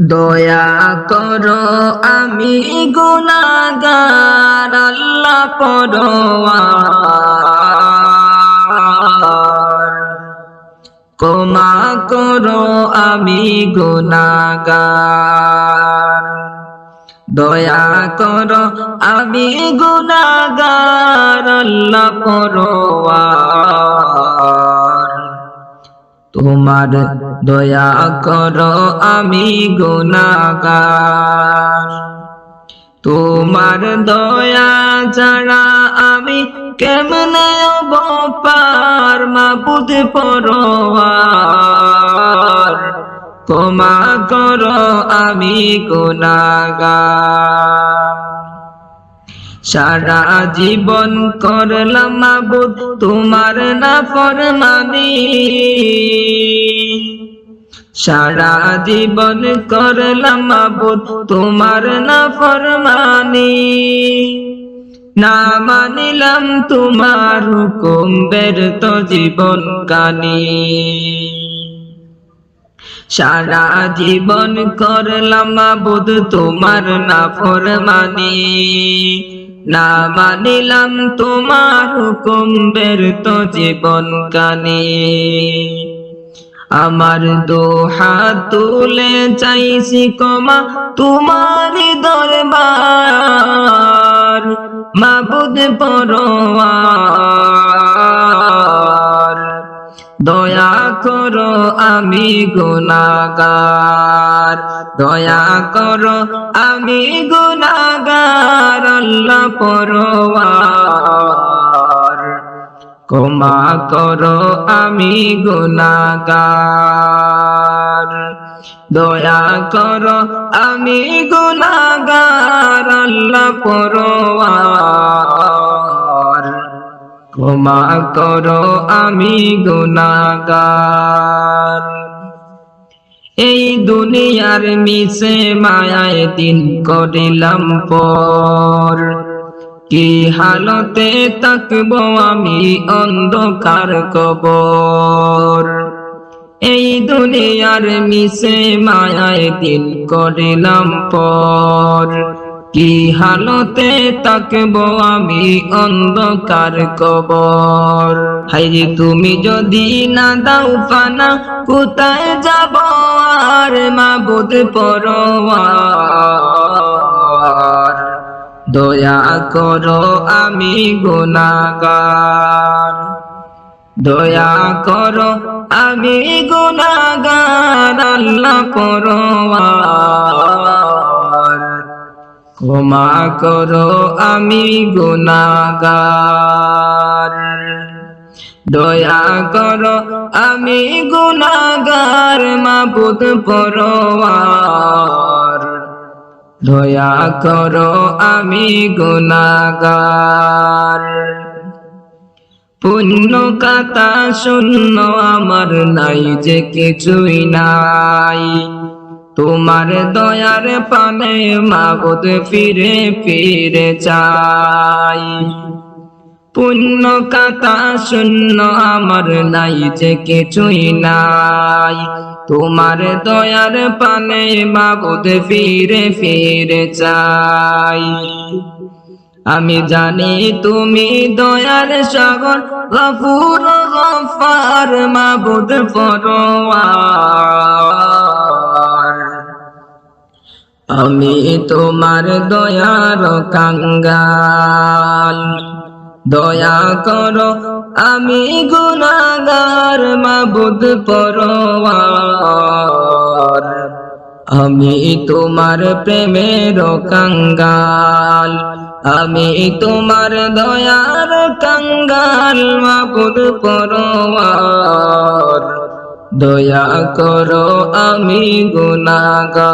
দয়া করো, আমি গুনাগার আল্লাহ পরোয়ার। ক্ষমা করো, আমি গুনাগার দয়া করো, আমি গুনাগার আল্লাহ পরোয়ার। তোমার দয়া করো, আমি গুনাগার তোমার দয়া ছাড়া আমি কেমনে পার মাবুদ পরোয়ার। ক্ষমা করো, আমি গুনাগার সারা জীবন করলাম মাবুদ তোমার না ফরমানি। সারা জীবন করলাম মাবুদ তোমার না ফরমানি। না মানিলাম তোমার হুকুম বের তো জীবন কানি। সারা জীবন করলাম বোধ তোমার না ফরমানি না মানিলাম তোমার হুকুম বের তো জীবন কানে। আমার দো হাত তুলে চাইছি কমা তোমার দরবার। মাবুদ পরোয়ার আমি গুনাগার। দয়া করো, আমি গুনাগার, আল্লাহ পরোয়ার। ক্ষমা করো, আমি গুনাগার। দয়া করো, আমি গুনাগার, আল্লাহ পরোয়ার। ক্ষমা করো আমি গুনাগার। এই দুনিয়ার মিশে মায়ায় দিন করিলাম পর। কি হালতে তাকব আমি অন্ধকার কবর। এই দুনিয়ার মিশে মায়ায় দিন করিলাম পর। কি হালতে তাকব আমি অন্ধকার কবর? হাইরে তুমি যদি না দাও পানা, কোথায় যাব আর মাবুদ পরোয়ার? দয়া করো আমি গুনাগার। দয়া করো আমি গুনাগার, আল্লাহ পরোয়ার। ক্ষমা করো, আমি গুনাগার দয়া করো, আমি গুনাগার মাবুদ পরোয়ার। দয়া করো, আমি গুনাগার পুণ্য কাতা শূন্য আমার নাই, যে কিছুই নাই। তোমার দয়ার পানে মাবুদ ফিরে ফিরে চাই। পুণ্য কাতা শূন্য আমার নাই, যে কিছুই নাই। তোমার দয়ার পানে মাবুদ ফিরে ফিরে চাই। আমি জানি তুমি দয়ার সাগর, গফুর, গফার, মাবুদ পরোয়ার আমি তোমার দয়ার কাঙ্গাল। দয়া করো, আমি গুনাগার মাবুদ পরোয়ার। আমি তোমার প্রেমের কাঙ্গাল। আমি তোমার দয়ার কাঙ্গাল মাবুদ পরোয়ার। দয়া করো আমি গুনাগার